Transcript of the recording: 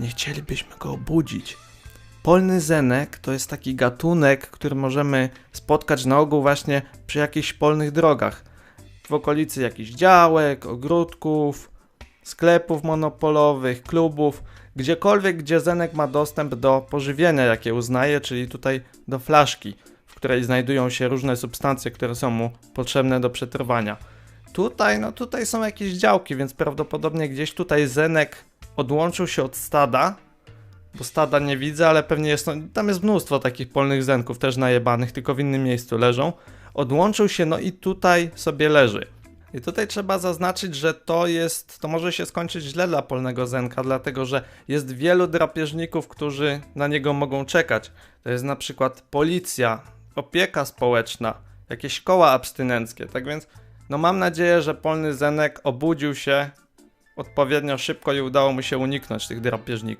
nie chcielibyśmy go obudzić. Polny zenek to jest taki gatunek, który możemy spotkać na ogół właśnie przy jakichś polnych drogach. W okolicy jakichś działek, ogródków, sklepów monopolowych, klubów, gdziekolwiek, gdzie zenek ma dostęp do pożywienia, jakie uznaje, czyli tutaj do flaszki, w której znajdują się różne substancje, które są mu potrzebne do przetrwania. Tutaj, no tutaj są jakieś działki, więc prawdopodobnie gdzieś tutaj zenek odłączył się od stada, bo stada nie widzę, ale pewnie jest, no, tam jest mnóstwo takich polnych zenków, też najebanych, tylko w innym miejscu leżą. Odłączył się, no i tutaj sobie leży. I tutaj trzeba zaznaczyć, że to jest, to może się skończyć źle dla polnego zenka, dlatego że jest wielu drapieżników, którzy na niego mogą czekać. To jest na przykład policja, opieka społeczna, jakieś koła abstynenckie. Tak więc, no mam nadzieję, że polny zenek obudził się odpowiednio szybko i udało mu się uniknąć tych drapieżników.